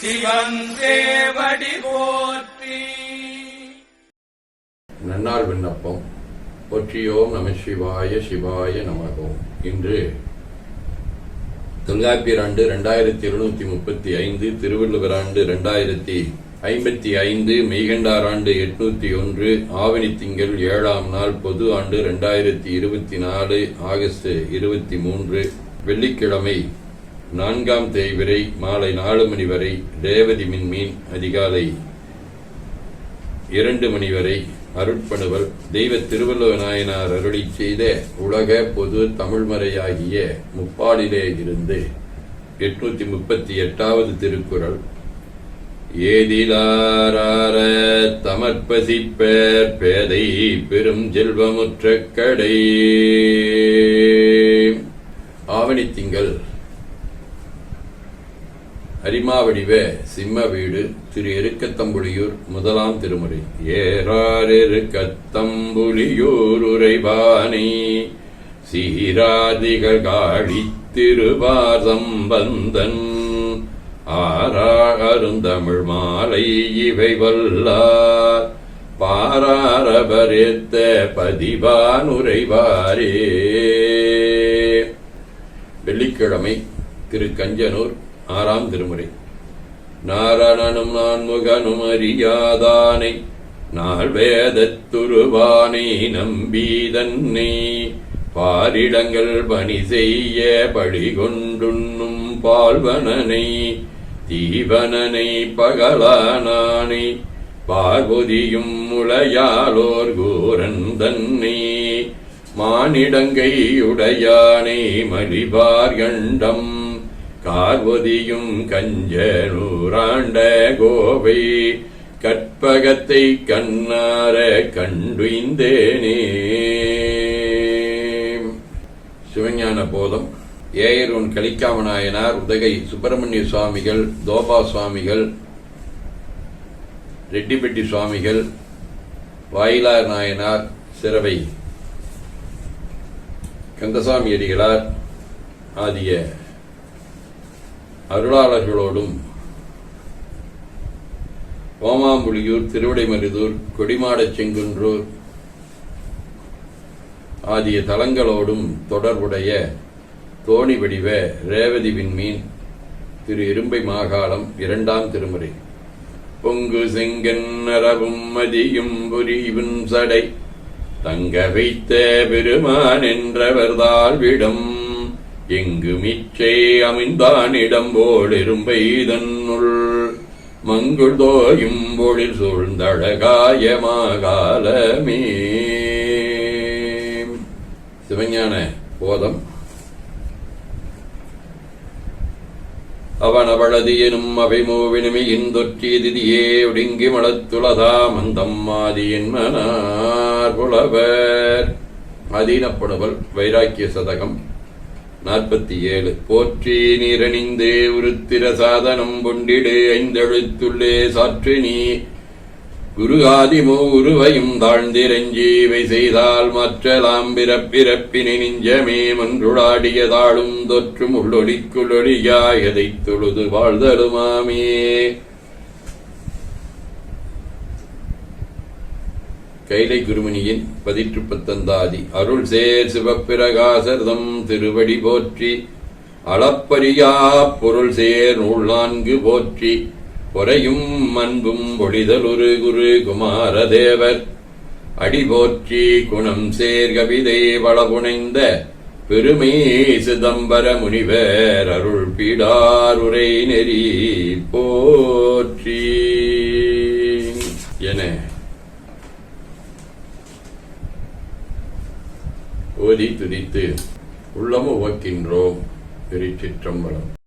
சிவன் போற்றி. நன்னாள் விண்ணப்பம். போற்றியோம் நம சிவாய சிவாய நமகோம். இன்று தொல்காப்பியராண்டு இரண்டாயிரத்தி ரெண்டாயிரத்தி இருநூத்தி முப்பத்தி ஐந்து திருவள்ளுவர் ஆண்டு ரெண்டாயிரத்தி ஐம்பத்தி ஐந்து மெய்கண்டார் ஆண்டு எட்நூத்தி ஒன்று ஆவணி திங்கள் ஏழாம் நாள் பொது ஆண்டு ரெண்டாயிரத்தி இருபத்தி நாலு ஆகஸ்ட் இருபத்தி மூன்று வெள்ளிக்கிழமை நான்காம் தேய்விரை மாலை நாலு மணி வரை ரேவதி மின்மீன் அதிகாலை இரண்டு மணி வரை அருட்பணுவல் தெய்வ திருவள்ளுவ நாயனார் அருளி செய்த உலக பொது தமிழ்மறையாகிய முப்பாடிலே இருந்து எட்நூத்தி முப்பத்தி எட்டாவது திருக்குறள். ஏதிலாரார தமர்பசிப்பர் பேதை பெரும் செல்வமுற்ற கடை. ஆவணி திங்கள் அரிமாவடிவே சிம்ம வீடு திரு எருக்கத்தம்புலியூர் முதலாம் திருமுறை. ஏறார் எருக்கத்தம்புலியூர் உரைபானை சீராதிகள் காழி திருவார் சம்பந்தன். ஆரா அருந்தமிழ் மாலை இவை வல்லார் பாராரபரேத்த பதிவான் உரைவாரே வெள்ளிக்கிழமை திரு கஞ்சனூர் ஆறாம் திருமுறை. நாரணனும் நான்முகனும் அறியாதானை நாள் வேதத்துருவானை நம்பீதன்னை. பாரிடங்கள் பணி செய்ய பழிகொண்டுண்ணும் பால்வனனை தீவனனை பகலானானை பார்வதியும் முளையாலோர் கூரன் தன்னை மானிடங்கையுடையானை மலிபார் கண்டம் கார்வதியும் கஞ்சனூராண்ட கோவை கற்பகத்தை கண்ணார கண்டுந்தேனே சிவஞான போதம். ஏயரூன் கலிக்காமநாயனார் உதகை சுப்பிரமணிய சுவாமிகள் தோபா சுவாமிகள் ரெட்டிப்பட்டி சுவாமிகள் வாயிலார் நாயனார் சிறவை கந்தசாமி அடிகளார் ஆகிய அருளாளர்களோடும். ஓமாம்புலியூர் திருவிடைமருதூர் கொடிமாடச் செங்குன்றூர் ஆகிய தலங்களோடும் தொடர்புடைய தோணி வடிவ ரேவதி விண்மீன் திரு இரும்பை மாகாளம் இரண்டாம் திருமுறை. பொங்கு செங்கன் நரவும் மதியும் புரியும் சடை தங்க வைத்த பெருமான் என்றவர்தால் விடம் இங்கு மிச்சை அமைந்தானிடம் போல் இரும்பை தன்னுள் மங்குள் தோயும் பொழில் சூழ்ந்தழகாயமாகாலமே சிவஞான போதம். அவன் அவளது எனும் அவை மூவினுமே இந்தொற்றி திதியே ஒடுங்கி மலத்துளதா மந்தம் ஆதி என்மனார் புலவர். அதீனப்படுவல் வைராக்கிய சதகம். நாற்பத்தி ஏழு. போற்றி நீரணிந்தே உருத்திர சாதனம் கொண்டிடு ஐந்தெழுத்துள்ளே சாற்று நீ. குரு ஆதிமோ உருவையும் தாழ்ந்திரஞ்சீவை செய்தால் மற்றலாம் பிறப்பிறப்பினை நெஞ்சமே மன்றுடாடிய தாழும் தொற்றும் உள்ளொளிக்குள்ளொளியாயதைத் தொழுது வாழ்தலுமாமே. கைலை குருமணியின் பதிற்று பத்தந்தாதி அருள் சேர் சிவப்பிரகாசர்தம் திருவடி போற்றி அளப்பரியா பொருள் சேர் நூல் நான்கு போற்றி பொறையும் அன்பும் பொழிதலுரு குரு குமாரதேவர். அடி போற்றி குணம் சேர் கவிதை வளபுனைந்த பெருமை சிதம்பர முனிவர் அருள் பீடார் உரை நெறி போற்றி. ஓதி துதித்து உள்ளமும் உவக்கின்றோம் திருச்சிற்றம்பலம்.